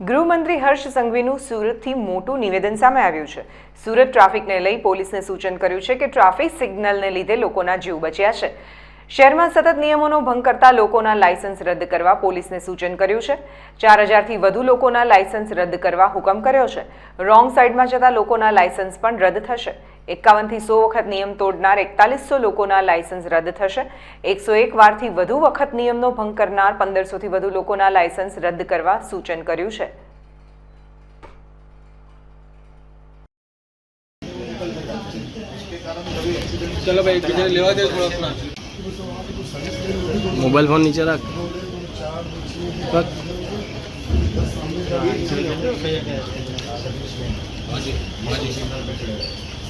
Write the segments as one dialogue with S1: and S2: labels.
S1: ગૃહમંત્રી હર્ષ સંઘવીનું સુરતથી મોટું નિવેદન સામે આવ્યું છે. સુરત ટ્રાફિકને લઈ પોલીસને સૂચન કર્યું છે કે ટ્રાફિક સિગ્નલને લીધે લોકોના જીવ બચ્યા છે. શહેરમાં સતત નિયમોનો ભંગ કરતા લોકોના લાયસન્સ રદ કરવા પોલીસને સૂચન કર્યું છે. ચાર હજારથી વધુ લોકોના લાયસન્સ રદ કરવા હુકમ કર્યો છે. રોંગ સાઈડમાં જતા લોકોના લાયસન્સ પણ રદ થશે. એકાવનથી સો વખત નિયમ તોડનાર એકતાલીસો લોકોના લાયસન્સ રદ થશે. એકસો એક વારથી વધુ વખત નિયમનો ભંગ કરનાર પંદરસોથી વધુ લોકોના લાયસન્સ રદ કરવા સૂચન કર્યું છે.
S2: મોબાઈલ ફોન નીચે રાખ. હાજી હાજી.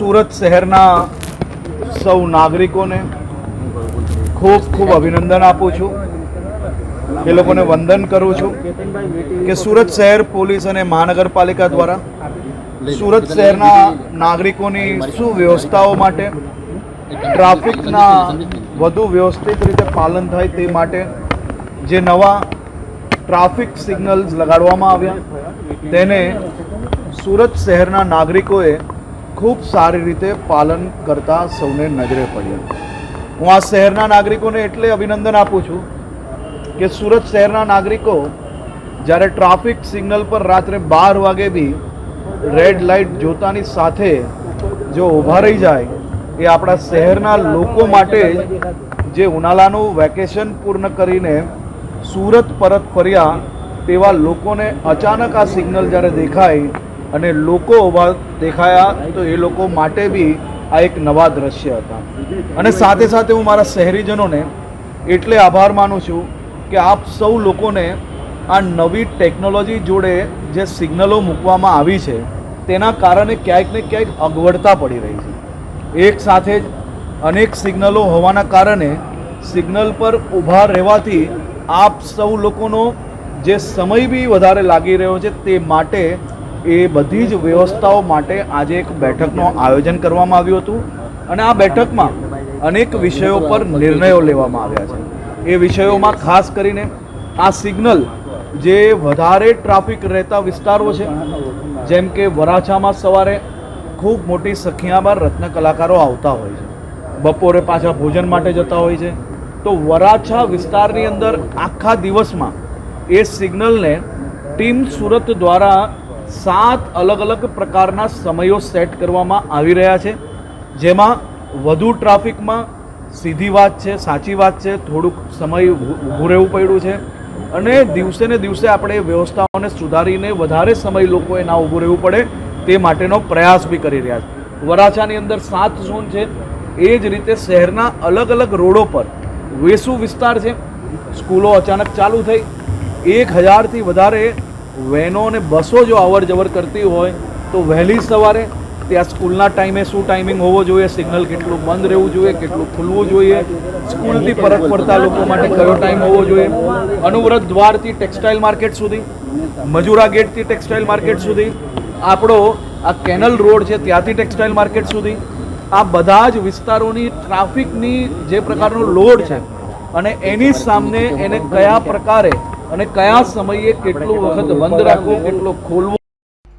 S3: સુરત શહેરના સૌ નાગરિકોને ખૂબ ખૂબ અભિનંદન આપું છું. એ લોકોને વંદન કરું છું કે સુરત શહેર પોલીસ અને મહાનગરપાલિકા દ્વારા સુરત શહેરના નાગરિકોની સુવ્યવસ્થાઓ માટે, ટ્રાફિકના વધુ વ્યવસ્થિત રીતે પાલન થાય તે માટે જે નવા ટ્રાફિક સિગ્નલ્સ લગાડવામાં આવ્યા, તેને સુરત શહેરના નાગરિકોએ ખૂબ સારી રીતે પાલન કરતા સૌને નજરે પડ્યા હું આ શહેરના નાગરિકોને એટલે અભિનંદન આપું છું કે સુરત શહેરના નાગરિકો જ્યારે ટ્રાફિક સિગ્નલ પર રાત્રે બાર વાગે બી રેડ લાઇટ જોતાની સાથે જો ઊભા રહી જાય, એ આપણા શહેરના લોકો માટે જે ઉનાળાનું વેકેશન પૂર્ણ કરીને સુરત પરત ફર્યા તેવા લોકોને અચાનક આ સિગ્નલ જ્યારે દેખાય અને લોકો ઊભા દેખાયા તો એ લોકો માટે બી આ એક નવા દ્રશ્ય હતા. અને સાથે સાથે હું મારા શહેરીજનોને એટલે આભાર માનું છું કે આપ સૌ લોકોને આ નવી ટેકનોલોજી જોડે જે સિગ્નલો મૂકવામાં આવી છે, તેના કારણે ક્યાંક ને ક્યાંક અગવડતા પડી રહી છે. એક સાથે જ અનેક સિગ્નલો હોવાના કારણે સિગ્નલ પર ઊભા રહેવાથી આપ સૌ લોકોનો જે સમય બી વધારે લાગી રહ્યો છે તે માટે એ બધી જ વ્યવસ્થાઓ માટે આજે એક બેઠકનું આયોજન કરવામાં આવ્યું હતું અને આ બેઠકમાં અનેક વિષયો પર નિર્ણયો લેવામાં આવ્યા છે. એ વિષયોમાં ખાસ કરીને આ સિગ્નલ જે વધારે ટ્રાફિક રહેતા વિસ્તારો છે, જેમ કે વરાછામાં સવારે ખૂબ મોટી સંખ્યામાં રત્ન કલાકારો આવતા હોય છે. બપોરે પાછા ભોજન માટે જતા હોય છે. તો વરાછા વિસ્તારની અંદર આખા દિવસમાં એ સિગ્નલને ટીમ સુરત દ્વારા સાત અલગ અલગ પ્રકારના સમયો સેટ કરવામાં આવી રહ્યા છે. જેમાં વધુ ટ્રાફિકમાં સીધી વાત છે, સાચી વાત છે, થોડુંક સમય ઊભું રહેવું પડ્યું છે. અને દિવસે ને દિવસે આપણે વ્યવસ્થાઓને સુધારીને વધારે સમય લોકોએ ના ઊભું રહેવું પડે તે માટેનો પ્રયાસ બી કરી રહ્યા છે. વરાછાની અંદર સાત ઝોન છે. એ જ રીતે શહેરના અલગ અલગ રોડો પર વેસુ વિસ્તાર છે. સ્કૂલો અચાનક ચાલુ થઈ. એક હજારથી વધારે વેનો અને બસો જો અવર જવર કરતી હોય તો વહેલી સવારે ત્યાં સ્કૂલના ટાઈમે શું ટાઈમિંગ હોવો જોઈએ, સિગ્નલ કેટલું બંધ રહેવું જોઈએ, કેટલું ખુલવું જોઈએ, સ્કૂલથી પરત ફરતા લોકો માટે કયો ટાઈમ હોવો જોઈએ. અનુવ્રત દ્વારથી ટેક્સટાઇલ માર્કેટ સુધી, મજુરા ગેટથી ટેક્સટાઇલ માર્કેટ સુધી, આપણો આ કેનલ રોડ છે ત્યાંથી ટેક્સટાઇલ માર્કેટ સુધી, આ બધા જ વિસ્તારોની ટ્રાફિકની જે પ્રકારનો લોડ છે અને એની સામે એને કયા પ્રકારે અને કયા સમયે કેટલું વખત બંધ રાખવો કેટલો ખોલવું